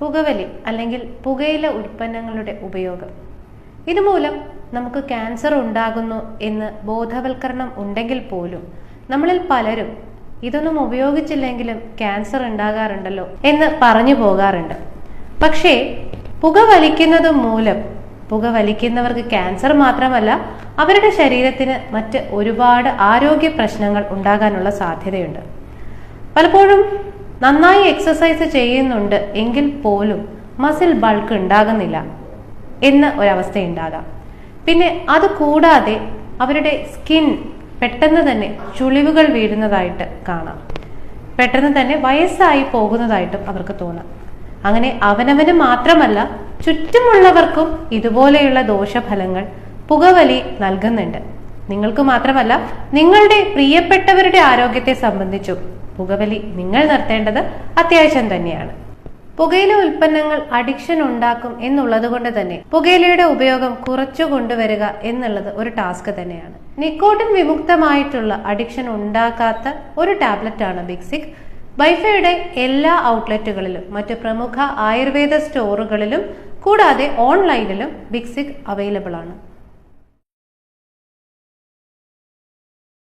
പുകവലി അല്ലെങ്കിൽ പുകയില ഉൽപ്പന്നങ്ങളുടെ ഉപയോഗം. ഇതുമൂലം നമുക്ക് ക്യാൻസർ ഉണ്ടാകുന്നു എന്ന് ബോധവൽക്കരണം ഉണ്ടെങ്കിൽ പോലും നമ്മളിൽ പലരും ഇതൊന്നും ഉപയോഗിച്ചില്ലെങ്കിലും ക്യാൻസർ ഉണ്ടാകാറുണ്ടല്ലോ എന്ന് പറഞ്ഞു പോകാറുണ്ട്. പക്ഷേ പുക വലിക്കുന്നത് മൂലം പുക വലിക്കുന്നവർക്ക് ക്യാൻസർ മാത്രമല്ല അവരുടെ ശരീരത്തിന് മറ്റ് ഒരുപാട് ആരോഗ്യ പ്രശ്നങ്ങൾ ഉണ്ടാകാനുള്ള സാധ്യതയുണ്ട്. പലപ്പോഴും നന്നായി എക്സസൈസ് ചെയ്യുന്നുണ്ട് എങ്കിൽ പോലും മസിൽ ബൾക്ക് ഉണ്ടാകുന്നില്ല എന്ന ഒരവസ്ഥയുണ്ടാകാം. പിന്നെ അത് കൂടാതെ അവരുടെ സ്കിൻ പെട്ടെന്ന് തന്നെ ചുളിവുകൾ വീഴുന്നതായിട്ട് കാണാം. പെട്ടെന്ന് തന്നെ വയസ്സായി പോകുന്നതായിട്ടും അവർക്ക് തോന്നാം. അങ്ങനെ അവനവന് മാത്രമല്ല ചുറ്റുമുള്ളവർക്കും ഇതുപോലെയുള്ള ദോഷഫലങ്ങൾ പുകവലി നൽകുന്നുണ്ട്. നിങ്ങൾക്ക് മാത്രമല്ല നിങ്ങളുടെ പ്രിയപ്പെട്ടവരുടെ ആരോഗ്യത്തെ സംബന്ധിച്ചും. പുകവലി നിങ്ങൾ നിർത്തേണ്ടത് അത്യാവശ്യം തന്നെയാണ്. പുകയില ഉൽപ്പന്നങ്ങൾ അഡിക്ഷൻ ഉണ്ടാക്കും എന്നുള്ളത് കൊണ്ട് തന്നെ പുകയിലയുടെ ഉപയോഗം കുറച്ചു കൊണ്ടുവരിക എന്നുള്ളത് ഒരു ടാസ്ക് തന്നെയാണ്. നിക്കോട്ടിൻ വിമുക്തമായിട്ടുള്ള അഡിക്ഷൻ ഉണ്ടാക്കാത്ത ഒരു ടാബ്ലറ്റ് ആണ് ബിക്സിക് ബൈഫയുടെ എല്ലാ ഔട്ട്ലെറ്റുകളിലും മറ്റ് പ്രമുഖ ആയുർവേദ സ്റ്റോറുകളിലും കൂടാതെ ഓൺലൈനിലും ബിക്സിക് അവൈലബിൾ ആണ്.